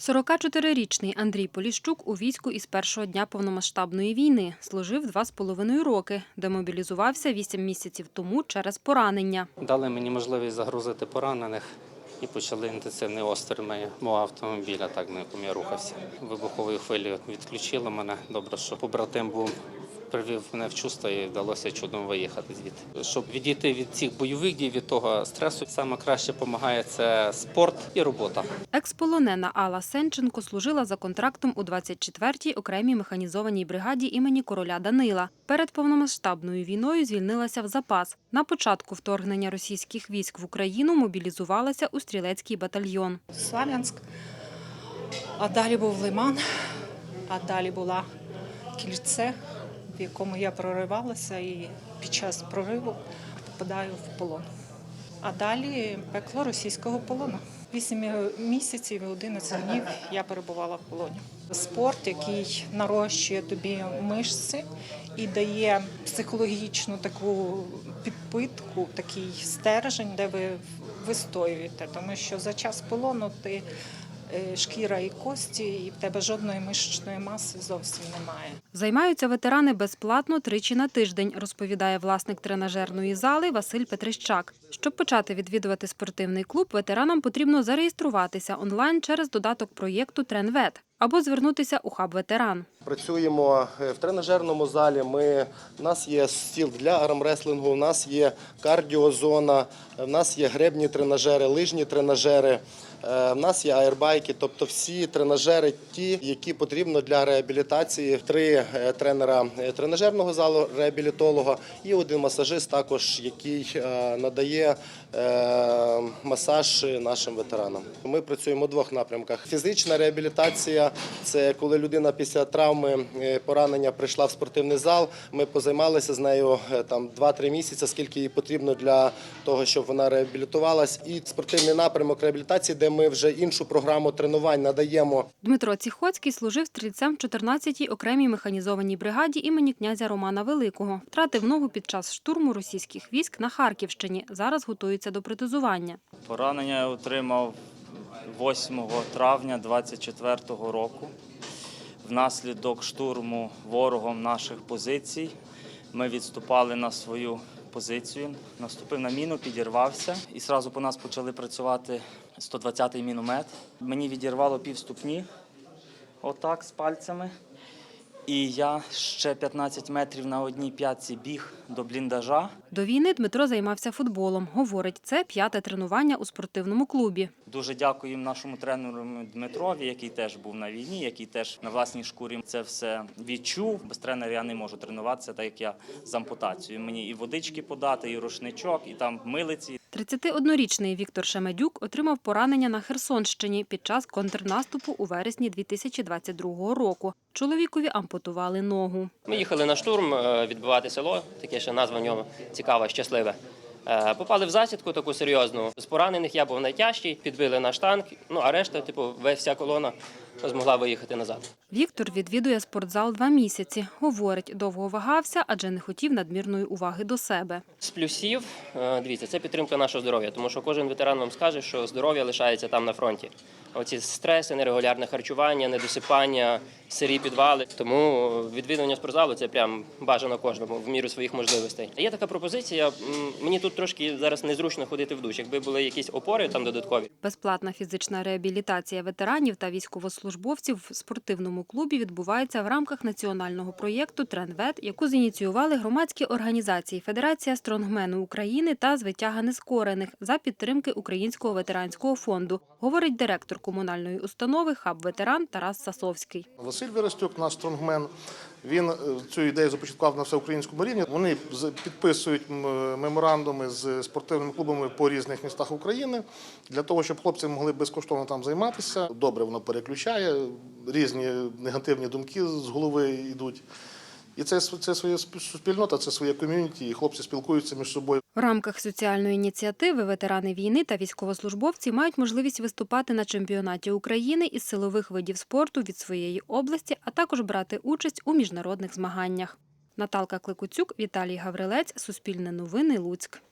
44-річний Андрій Поліщук у війську із першого дня повномасштабної війни служив два з половиною роки, демобілізувався вісім місяців тому через поранення. Дали мені можливість загрузити поранених і почали інтенсивний острій мого автомобіля, так на якому я рухався. Вибуховою хвилею відключили мене. Добре, що побратим був. Привів мене в чувство і вдалося чудом виїхати звідти. Щоб відійти від цих бойових дій, від того стресу, саме краще допомагає це спорт і робота. Експолонена Алла Сенченко служила за контрактом у 24-й окремій механізованій бригаді імені короля Данила. Перед повномасштабною війною звільнилася в запас. На початку вторгнення російських військ в Україну мобілізувалася у стрілецький батальйон. Славянськ, а далі був Лиман, а далі була кільце, в якому я проривалася і під час прориву попадаю в полон. А далі пекло російського полону. Вісім місяців і 11 днів я перебувала в полоні. Спорт, який нарощує тобі мишці і дає психологічну таку підпитку, такий стержень, де ви вистоюєте. Тому що за час полону ти шкіра і кості, і в тебе жодної мишечної маси зовсім немає. Займаються ветерани безплатно тричі на тиждень, розповідає власник тренажерної зали Василь Петрищак. Щоб почати відвідувати спортивний клуб, ветеранам потрібно зареєструватися онлайн через додаток проєкту Тренвет або звернутися у хаб ветеран. Працюємо е, в тренажерному залі. Ми, у нас є стіл для армреслингу, у нас є кардіозона, в нас є гребні тренажери, лижні тренажери, е, в нас є аербайки, тобто всі тренажери, ті, які потрібно для реабілітації. Три е, тренера е, тренажерного залу, реабілітолога і один масажист, також який е, надає е, масаж нашим ветеранам. Ми працюємо у двох напрямках: фізична реабілітація це коли людина після травми е, поранення прийшла в спортивний зал. Ми позаймалися з нею е, там 2-3 місяці, скільки їй потрібно для того, щоб вона реабілітувалась. І спортивний напрямок реабілітації, де ми вже іншу програму тренувань надаємо Дмитро Ціхоцький служив стрільцем в 14-й окремій механізованій бригаді імені князя Романа Великого. Втратив ногу під час штурму російських військ на Харківщині. Зараз готується до протезування. Поранення я отримав 8 травня 24 року. Внаслідок штурму ворогом наших позицій ми відступали на свою позицію. Наступив на міну, підірвався, і одразу по нас почали працювати 120-й міномет. Мені відірвало півступні, отак з пальцями. І я ще 15 метрів на одній п'ятці біг до бліндажа. До війни Дмитро займався футболом. Говорить, це п'яте тренування у спортивному клубі. Дуже дякуємо нашому тренеру Дмитрові, який теж був на війні, який теж на власній шкурі це все відчув. Без тренера я не можу тренуватися, так як я з ампутацією. Мені і водички подати, і рушничок, і там милиці. 31-річний Віктор Шемедюк отримав поранення на Херсонщині під час контрнаступу у вересні 2022 року. Чоловікові ампутували ногу. Ми їхали на штурм е, відбивати село, таке ще назва в нього цікава, щасливе. Е, Попали в засідку таку серйозну. З поранених я був найтяжчий, підбили наш танк, ну а решта, типу, вся колона змогла виїхати назад. Віктор відвідує спортзал два місяці. Говорить, довго вагався, адже не хотів надмірної уваги до себе. З плюсів, е, дивіться, це підтримка нашого здоров'я, тому що кожен ветеран вам скаже, що здоров'я лишається там на фронті. Оці стреси, нерегулярне харчування, недосипання, сирі підвали. Тому відвідування спортзалу це прям бажано кожному в міру своїх можливостей. Є така пропозиція. Мені тут трошки зараз незручно ходити в душ. Якби були якісь опори там додаткові, Безплатна фізична реабілітація ветеранів та військовослужбовців в спортивному клубі відбувається в рамках національного проєкту Тренвет, яку зініціювали громадські організації Федерація стронгмену України та звитяга нескорених за підтримки Українського ветеранського фонду, говорить директор комунальної установи Хаб ветеран Тарас Сасовський. Василь Верестюк, наш стронгмен, він е, цю ідею започаткував на всеукраїнському рівні. Вони підписують меморандуми з спортивними клубами по різних містах України для того, щоб хлопці могли безкоштовно там займатися. Добре, воно переключає, різні негативні думки з голови йдуть. І це, це своя спільнота, це своє ком'юніті, і хлопці спілкуються між собою. В рамках соціальної ініціативи ветерани війни та військовослужбовці мають можливість виступати на чемпіонаті України із силових видів спорту від своєї області, а також брати участь у міжнародних змаганнях. Наталка Кликуцюк, Віталій Гаврилець, Суспільне новини, Луцьк.